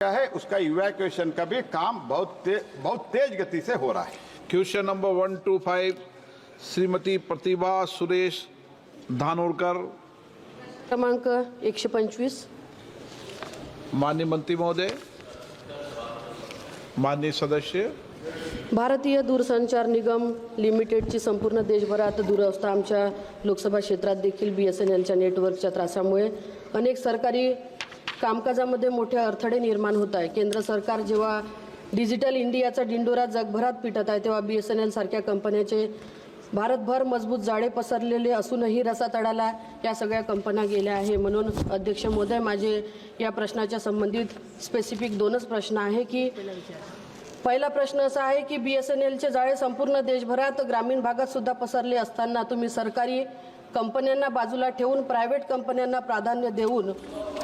क्या है? उसका इवैक्यूएशन का भी काम बहुत ते, बहुत तेज गति से हो रहा है। Question number one two five Shrimati Pratibha Suresh Dhanorkar. क्रमांक एकशे पंचवीस. माननीय मंत्री महोदय माननीय सदस्य। भारतीय दूरसंचार निगम लिमिटेडची संपूर्ण देशभरात दुरवस्था आमच्या लोकसभा क्षेत्रात देखील बी एस एन एलच्या नेटवर्कच्या त्रासामुळे अनेक सरकारी कामकाजामध्ये मोठे अडथळे निर्माण होत आहे केंद्र सरकार जेव्हा डिजिटल इंडियाचा डिंडोरा जगभरात पिटत आहे तेव्हा बी एस एन एल सारख्या कंपन्याचे भारतभर मजबूत जाळे पसरलेले असूनही रसातडाला या सगळ्या कंपन्या गेल्या आहे. म्हणून अध्यक्ष महोदय माझे या प्रश्नाच्या संबंधित स्पेसिफिक दोनच प्रश्न आहे की पहिला प्रश्न असा आहे की बी एस एन एलचे जाळे संपूर्ण देशभरात ग्रामीण भागात सुद्धा पसरले असताना तुम्ही सरकारी कंपन्यांना बाजूला ठेवून प्रायव्हेट कंपन्यांना प्राधान्य देऊन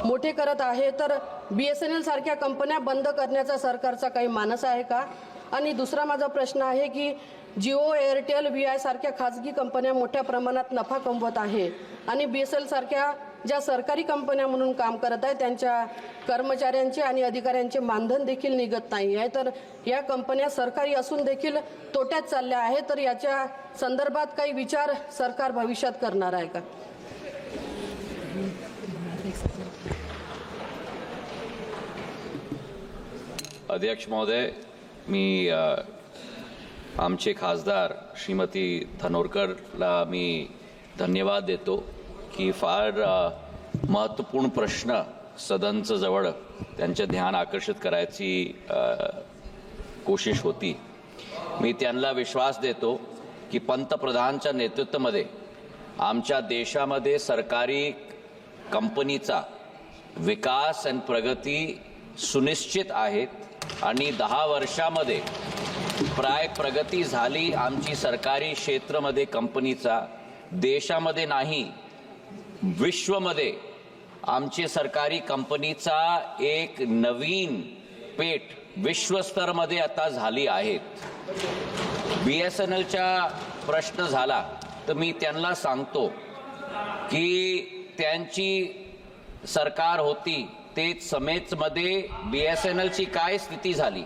मोठे करत आहे तर बी एस एन एल सारख्या कंपन्या बंद करण्याचा सरकारचा काही मानस आहे का? आणि दुसरा माझा प्रश्न आहे की जिओ एअरटेल व्ही आय सारख्या खाजगी कंपन्या मोठ्या प्रमाणात नफा कमवत आहे. आणि बी एस एल सारख्या ज्या सरकारी कंपन्या म्हणून काम करत आहे त्यांच्या कर्मचाऱ्यांचे आणि अधिकाऱ्यांचे मानधन देखील निघत नाही आहे. तर या कंपन्या सरकारी असून देखील तोट्यात चालल्या आहेत तर याच्या संदर्भात काही विचार सरकार भविष्यात करणार आहे का? अध्यक्ष महोदय मी आमचे खासदार श्रीमती धनोरकरला मी धन्यवाद देतो की फार महत्त्वपूर्ण प्रश्न सदनचं जवळ त्यांचं ध्यान आकर्षित करायची कोशिश होती मी त्यांना विश्वास देतो की पंतप्रधानच्या नेतृत्वामध्ये आमच्या देशामध्ये सरकारी कंपनीचा विकास आणि प्रगती सुनिश्चित आहेत आणि दहा वर्षामध्ये प्राय प्रगती झाली आमची सरकारी क्षेत्रामध्ये कंपनीचा. देशामध्ये नाही विश्वमध्ये आमची सरकारी कंपनीचा एक नवीन पेठ विश्वस्तरमध्ये आता झाली आहेत. बी एस एन एलचा प्रश्न झाला तर मी त्यांना सांगतो की त्यांची सरकार होती ते समेचमध्ये बी एस एन एलची काय स्थिती झाली?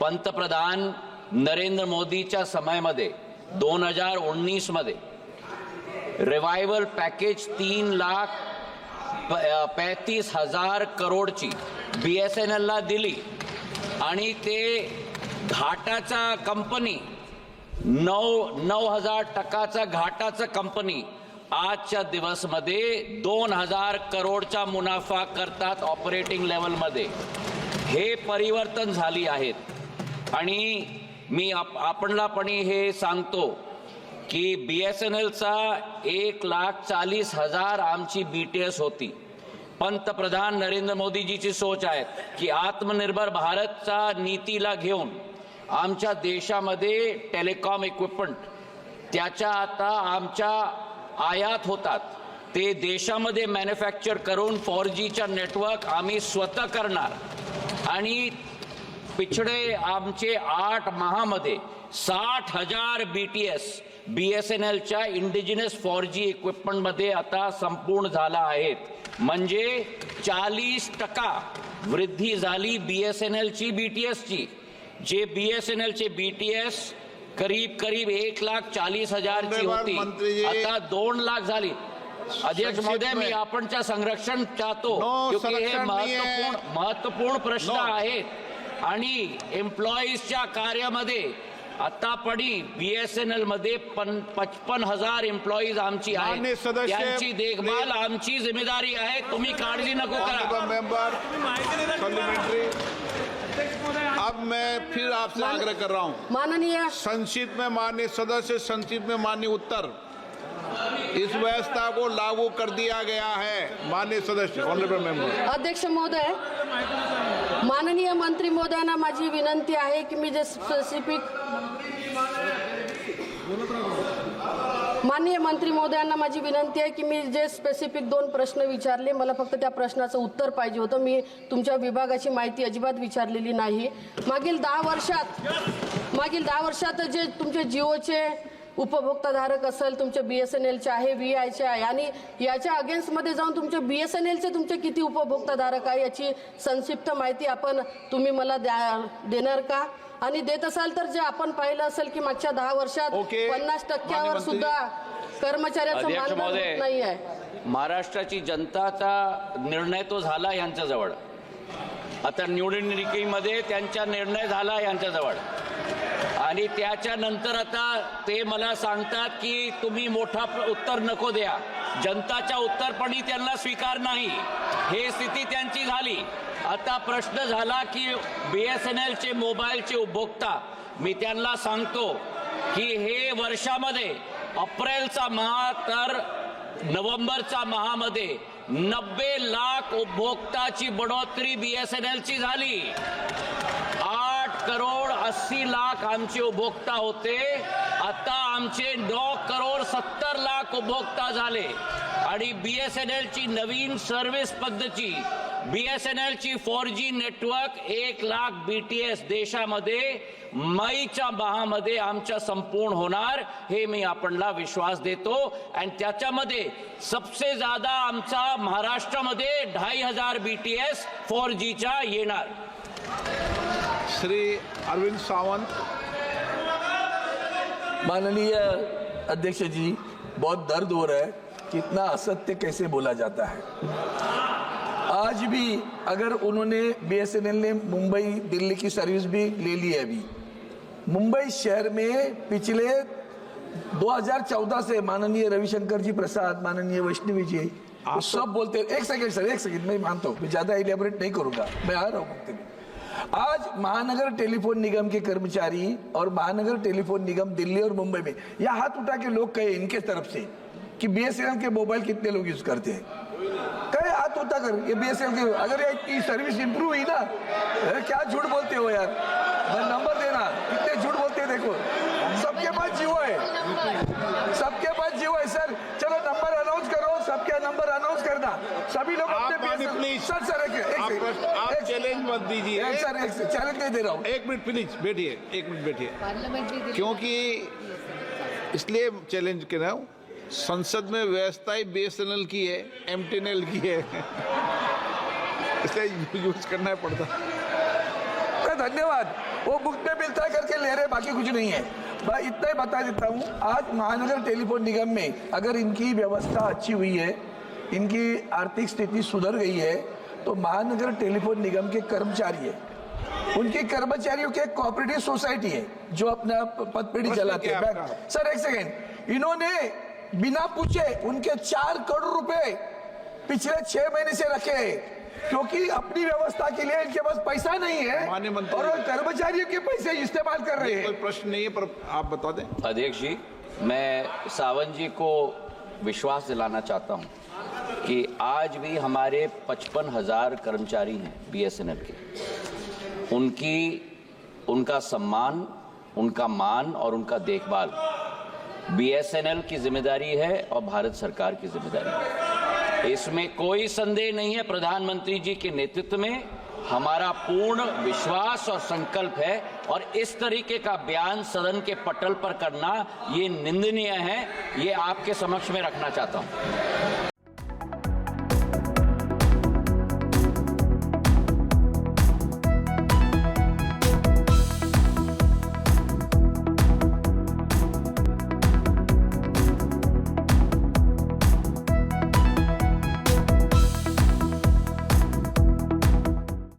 पंतप्रधान नरेंद्र मोदीच्या समयामध्ये दोन हजार उन्नीसमध्ये रिवायवल पॅकेज तीन लाख पैतीस हजार करोडची बी एस एन एलला दिली. आणि ते घाटाचा कंपनी नऊ नऊ हजार टक्काचा घाटाचं कंपनी आजच्या दिवसमध्ये दोन हजार करोडचा मुनाफा करतात ऑपरेटिंग लेवलमध्ये हे परिवर्तन झाली आहेत. आणि मी आप आपणला पण हे सांगतो की बी एस एन एलचा एक लाख चाळीस हजार आमची बी टी एस होती. पंतप्रधान नरेंद्र मोदीजीची सोच आहे की आत्मनिर्भर भारतचा नीतीला घेऊन आमच्या देशामध्ये टेलिकॉम इक्विपमेंट त्याच्या आता आमच्या आयात होतात. ते देशामध्ये मॅन्युफॅक्चर करून फोर जीच्या नेटवर्क आम्ही स्वतः करणार. आणि पिछडे आमचे आठ महामध्ये साठ हजार B T S B S N एलच्या इंडिजिनस फोर जी इक्विपमेंटमध्ये आता संपूर्ण झाला आहेत. म्हणजे चाळीस टक्का वृद्धी झाली बी एस एन एलची बी टी एसची जे बी एस एन एलचे बी टी एस करीब करीब एक लाख चाळीस हजारची होती. आता दोन लाख झाली अध्यक्ष महोदय मी. आपणच्या संरक्षण चाहतो हे. महत्त्वपूर्ण महत्त्वपूर्ण प्रश्न. आहेत आणि एम्प्लॉईजच्या कार्यामध्ये आतापणी बी एस एन एलमध्ये पन पचपन हजार एम्प्लॉईज आमची सदस्य, त्यांची देखभाल. आमची जिम्मेदारी आहे तुम्ही काळजी नको करा parliamentary. अब मैं फिर आपसे आग्रह कर रहा हूँ। माननीय संसद में माननीय सदस्य संसद में माननीय उत्तर। इस व्यवस्था को लागू कर दिया गया है माननीय सदस्य ऑनरेबल मेंबर अध्यक्ष महोदय माननीय मंत्री महोदयांना माझी विनंती आहे की मी जे स्पेसिफिक माननीय मंत्री महोदयांना माझी विनंती आहे की मी जे स्पेसिफिक दोन प्रश्न विचारले मला फक्त त्या प्रश्नाचं उत्तर पाहिजे होतं. मी तुमच्या विभागाची माहिती अजिबात विचारलेली नाही. मागील दहा वर्षात मागील दहा वर्षात जे तुमचे जिओचे उपभोक्ताधारक असेल तुमचे बी एस एन एलचे आहे व्ही आयचे आहे आणि याच्या अगेन्स्टमध्ये जाऊन तुमचे बी एस एन एलचे तुमचे किती उपभोक्ताधारक आहे याची संक्षिप्त माहिती आपण तुम्ही मला द्या देणार का आणि देत असाल तर जे आपण पाहिलं असेल की मागच्या दहा वर्षात. पन्नास टक्क्यावर. सुद्धा कर्मचाऱ्याचं नाही आहे महाराष्ट्राची जनताचा निर्णय तो झाला यांच्याजवळ आता निवडणुकीमध्ये त्यांचा निर्णय झाला यांच्याजवळ आणि त्याच्यानंतर आता ते मला सांगतात की तुम्ही मोठा उत्तर नको द्या. जनताच्या उत्तरपणी त्यांना स्वीकार नाही. हे स्थिती त्यांची झाली. आता प्रश्न झाला की बी एस एन एलचे मोबाईलचे उपभोक्ता मी त्यांना सांगतो की हे वर्षामध्ये अप्रेलचा महा तर नोव्हेंबरचा महामध्ये नब्बे लाख उपभोक्ताची बढोतरी बीएसएनएल ची झाली. आठ करोड अस्सी लाख आमचे उपभोक्ता होते. आता आमचे नऊ करोड सत्तर लाख उपभोक्ता झाले. आणि बीएसएनएल ची नवीन सर्व्हिस पद्धती बीएसएनएल ची फोर जी नेटवर्क एक लाख बीटीएस देशामध्ये मईच्या महामध्ये आमच्या संपूर्ण होणार हे मी आपणला विश्वास देतो. आणि त्याच्यामध्ये सबसे ज्यादा आमचा महाराष्ट्रामध्ये ढाई हजार बीटीएस फोर जीच्या येणार. श्री अरविंद सावंत। माननीय अध्यक्ष जी बहुत दर्द हो रहा है कि इतना असत्य कैसे बोला जाता है। आज भी अगर उन्होंने बीएसएनएल ने मुंबई दिल्ली की सर्विस भी ले ली है अभी। मुंबई शहर में पिछले 2014 से माननीय रविशंकर जी प्रसाद माननीय वैष्णवी जी वो सब बोलते एक सेकंड सर एक सेकंड मैं मानता हूँ मैं ज़्यादा इलेबोरेट नहीं करूँगा मैं आ रहा हूँ मुक्ति में। आज महानगर टेलीफोन निगम के कर्मचारी और महानगर टेलीफोन निगम दिल्ली और मुंबई में यह हाथ उठा के लोग कहे इनके तरफ़ से कि बीएसएनएल के मोबाइल कितने लोग यूज़ करते हैं। कहे हाथ उठा कर ये बीएसएनएल के, अगर ये सर्विस इंप्रूव हुई ना क्या झूठ बोलते हो यार मैं नंबर देना कितने झूठ बोलते हैं देखो सबके पास जियो है सबके पास जियो है सर चलो नंबर अनाउंस करो सबके नंबर अनाउंस करना सभी लोग आप अपने प्लीज़ सर सर एक एक आप प्रश्न- आप एक- चैलेंज मत दीजिए। एक सर एक चैलेंज नहीं दे रहा हूँ। एक मिनट प्लीज़ बैठिए एक मिनट बैठिए। क्योंकि इसलिए चैलेंज कर रहा हूँ संसद में व्यवस्था ही बीएसएनएल की है एमटीएनएल की है। इसलिए यूज़ करना पड़ता। तो धन्यवाद। वो बुक में मिलता है करके ले रहे बाकी कुछ नहीं है। मैं इतना ही बता देता हूँ आज महानगर टेलीफोन निगम में अगर इनकी व्यवस्था अच्छी हुई है इनकी आर्थिक स्थिति सुधर गई है तो महानगर टेलीफोन निगम के कर्मचारी है। उनके कर्मचारियों के कोऑपरेटिव सोसाइटी है जो अपना प- पदपेटी चलाते हैं। सर एक सेकेंड इन्होंने बिना पूछे उनके चार करोड़ रुपए पिछले छह महीने से रखे हैं क्योंकि अपनी व्यवस्था के लिए इनके पास पैसा नहीं है और कर्मचारियों के पैसे इस्तेमाल कर रहे कोई हैं। प्रश्न नहीं है पर आप बता दें। अध्यक्ष जी मैं सावन जी को विश्वास दिलाना चाहता हूँ। कि आज भी हमारे पचपन हज़ार कर्मचारी हैं बीएसएनएल के। उनकी, उनका सम्मान, उनका मान और उनका देखभाल बीएसएनएल की ज़िम्मेदारी है और भारत सरकार की ज़िम्मेदारी है। इसमें कोई संदेह नहीं है प्रधानमंत्री जी के नेतृत्व में। हमारा पूर्ण विश्वास और संकल्प है और इस तरीके का बयान सदन के पटल पर करना ये निंदनीय है। ये आपके समक्ष में रखना चाहता हूँ।